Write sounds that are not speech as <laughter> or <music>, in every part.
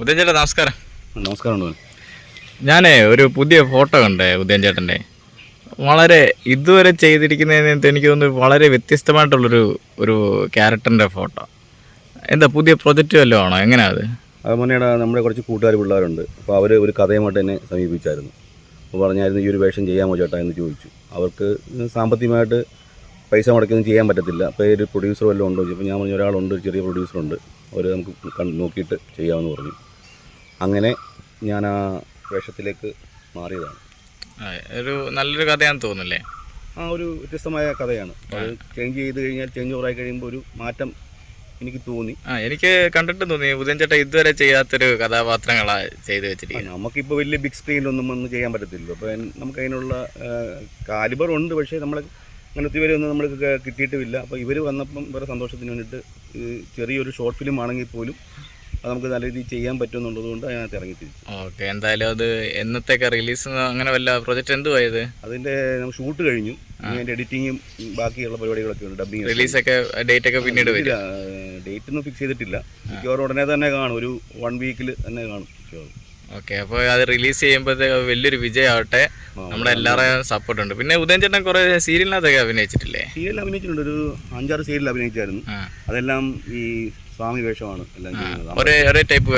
ഉദയൻ ചേട്ടാ നമസ്കാരം. നമസ്കാരം ഉണ്ട് ഞാനേ ഒരു പുതിയ ഫോട്ടോ കണ്ടേ ഉദയൻ ചേട്ടന്റെ വളരെ ഇതുവരെ ചെയ്തിരിക്കുന്നതിന് എനിക്ക് തോന്നുന്നു വളരെ വ്യത്യസ്തമായിട്ടുള്ളൊരു ഒരു ക്യാരക്ടറിന്റെ ഫോട്ടോ. എന്താ പുതിയ പ്രൊജക്റ്റ് വല്ലതും ആണോ? എങ്ങനെയാ അത്? അത് മുന്നേടാ നമ്മുടെ കുറച്ച് കൂട്ടുകാർ പിള്ളേരുണ്ട്. അപ്പോൾ അവർ ഒരു കഥയുമായിട്ട് എന്നെ സമീപിച്ചായിരുന്നു അപ്പോൾ പറഞ്ഞായിരുന്നു ഈ ഒരു വേഷം ചെയ്യാമോ ചേട്ടാ? എന്ന് ചോദിച്ചു. അവർക്ക് സാമ്പത്തികമായിട്ട് പൈസ മുടക്കൊന്നും ചെയ്യാൻ പറ്റത്തില്ല. അപ്പോൾ ഒരു പ്രൊഡ്യൂസർ വല്ലതും ഉണ്ടോ? ചോദിച്ചു അപ്പോൾ ഞാൻ പറഞ്ഞു ഒരാളുണ്ട് ഒരു ചെറിയ പ്രൊഡ്യൂസറുണ്ട് അവർ നമുക്ക് നോക്കിയിട്ട് ചെയ്യാമെന്ന് പറഞ്ഞു. അങ്ങനെ ഞാൻ ആ വേഷത്തിലേക്ക് മാറിയതാണ്. ഒരു നല്ലൊരു കഥയാണെന്ന് തോന്നുന്നില്ലേ? ആ ഒരു വ്യത്യസ്തമായ കഥയാണ്. അത് ചേഞ്ച് ചെയ്ത് കഴിഞ്ഞാൽ ചേഞ്ച് ആയി കഴിയുമ്പോൾ ഒരു മാറ്റം എനിക്ക് തോന്നി. ആ എനിക്ക് കണ്ടിട്ട് തോന്നി ഉദയൻ ചേട്ടാ ഇതുവരെ ചെയ്യാത്തൊരു കഥാപാത്രങ്ങളാണ് ചെയ്തു വെച്ചിരിക്കുന്നത്. നമുക്കിപ്പോൾ വലിയ ബിഗ് സ്ക്രീനിലൊന്നും ഒന്നും ചെയ്യാൻ പറ്റത്തില്ല അപ്പോൾ നമുക്ക് അതിനുള്ള കാലിബർ ഉണ്ട്. പക്ഷേ നമ്മൾ അങ്ങനത്തെ ഇവരൊന്നും നമ്മൾക്ക് കിട്ടിയിട്ടുമില്ല. അപ്പോൾ ഇവർ വന്നപ്പം വേറെ സന്തോഷത്തിന് വേണ്ടിയിട്ട് ചെറിയൊരു ഷോർട്ട് ഫിലിം ആണെങ്കിൽ പോലും അത് നമുക്ക് നല്ല രീതിയിൽ ചെയ്യാൻ പറ്റുമെന്നുള്ളത് കൊണ്ട് അതിനകത്ത് ഇറങ്ങി തിരിച്ചു. ഓക്കെ എന്തായാലും അത് എന്നത്തേക്ക് റിലീസ് അങ്ങനെ വല്ല പ്രൊജക്റ്റ് എന്തുവായത് അതിന്റെ നമുക്ക് ഷൂട്ട് കഴിഞ്ഞു. അതിന്റെ അതിന്റെ എഡിറ്റിങ്ങും ബാക്കിയുള്ള പരിപാടികളൊക്കെ ഉണ്ട് ഡബിങ് റിലീസൊക്കെ ഡേറ്റ് ഒക്കെ പിന്നീട് വരില്ല ഡേറ്റ് ഒന്നും ഫിക്സ് ചെയ്തിട്ടില്ല. മിക്കവാറും ഉടനെ തന്നെ കാണും. ഒരു വൺ വീക്കിൽ തന്നെ കാണും മിക്കവാറും. ഓക്കെ അപ്പോൾ അത് റിലീസ് ചെയ്യുമ്പോഴത്തേക്ക് വലിയൊരു വിജയമാവട്ടെ. നമ്മുടെ എല്ലാവരെയും സപ്പോർട്ട് ഉണ്ട്. പിന്നെ ഉദയൻ ചേട്ടൻ കുറെ സീരിയലിനകത്തൊക്കെ അഭിനയിച്ചിട്ടില്ലേ? സീരിയൽ അഭിനയിച്ചിട്ടുണ്ട്. ഒരു അഞ്ചാറ് സീരിയൽ അഭിനയിച്ചായിരുന്നു. അതെല്ലാം ഈ സ്വാമി വേഷമാണ് എല്ലാം ഒരേ ഒരേ ടൈപ്പ്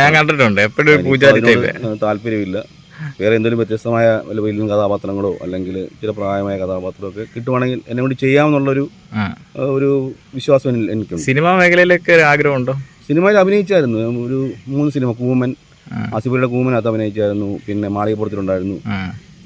ഞാൻ കണ്ടിട്ടുണ്ട്. എപ്പോഴും പൂജാരി ടൈപ്പ് താല്പര്യമില്ല. വേറെ എന്തെങ്കിലും വ്യത്യസ്തമായ വല്ല വലിയ കഥാപാത്രങ്ങളോ അല്ലെങ്കിൽ ചില പ്രായമായ കഥാപാത്രമോ ഒക്കെ കിട്ടുവാണെങ്കിൽ എന്നെ കൊണ്ട് ചെയ്യാമെന്നുള്ളൊരു ഒരു വിശ്വാസം എനിക്കുണ്ട്. സിനിമാ മേഖലയിലൊക്കെ ആഗ്രഹമുണ്ടോ? സിനിമയിൽ അഭിനയിച്ചായിരുന്നു. ഒരു മൂന്ന് സിനിമ കൂമൻ ആ. ആസിഫിയുടെ കൂമനകത്ത് അഭിനയിച്ചായിരുന്നു. പിന്നെ മാളികപ്പുറത്തിലുണ്ടായിരുന്നു.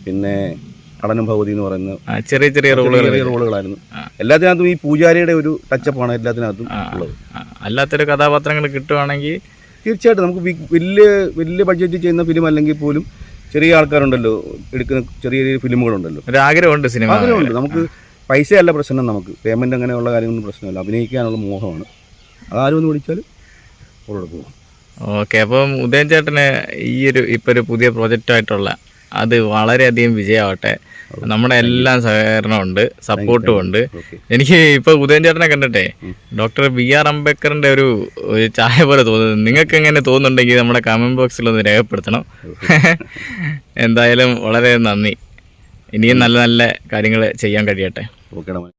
പിന്നെ കടനം ഭഗവതി എന്ന് പറയുന്ന ചെറിയ ചെറിയ റോളുകൾ ചെറിയ റോളുകളായിരുന്നു. എല്ലാത്തിനകത്തും ഈ പൂജാരിയുടെ ഒരു ടച്ചപ്പാണ് എല്ലാത്തിനകത്തും ഉള്ളത്. അല്ലാത്തൊരു കഥാപാത്രങ്ങൾ കിട്ടുവാണെങ്കിൽ തീർച്ചയായിട്ടും നമുക്ക് വലിയ വലിയ ബഡ്ജറ്റ് ചെയ്യുന്ന ഫിലിം അല്ലെങ്കിൽ പോലും ചെറിയ ആൾക്കാരുണ്ടല്ലോ. എടുക്കുന്ന ചെറിയ ചെറിയ ഫിലിമുകളുണ്ടല്ലോ ഒരു ആഗ്രഹമുണ്ട് സിനിമ ആഗ്രഹമുണ്ട്. നമുക്ക് പൈസയല്ല പ്രശ്നം നമുക്ക്. പേയ്മെന്റ് അങ്ങനെയുള്ള കാര്യങ്ങളൊന്നും പ്രശ്നമല്ല. അഭിനയിക്കാനുള്ള മോഹമാണ്. അതാരും ഒന്ന് വിളിച്ചാൽ പോകും ഓക്കെ അപ്പം ഉദയൻ ചേട്ടന് ഈ ഒരു ഇപ്പൊ ഒരു പുതിയ പ്രോജക്റ്റ് ആയിട്ടുള്ള അത് വളരെയധികം വിജയമാവട്ടെ. നമ്മുടെ എല്ലാം സഹകരണം ഉണ്ട്. സപ്പോർട്ടും ഉണ്ട് എനിക്ക് ഇപ്പൊ ഉദയൻ ചേട്ടനെ കണ്ടിട്ടേ ഡോക്ടർ ബി ആർ അംബേദ്കറിന്റെ ഒരു ചായ പോലെ തോന്നുന്നു. നിങ്ങൾക്ക് എങ്ങനെ തോന്നുന്നുണ്ടെങ്കിൽ നമ്മുടെ കമന്റ് ബോക്സിൽ ഒന്ന് രേഖപ്പെടുത്തണം. <laughs> എന്തായാലും വളരെ നന്ദി. ഇനിയും നല്ല നല്ല കാര്യങ്ങൾ ചെയ്യാൻ കഴിയട്ടെ.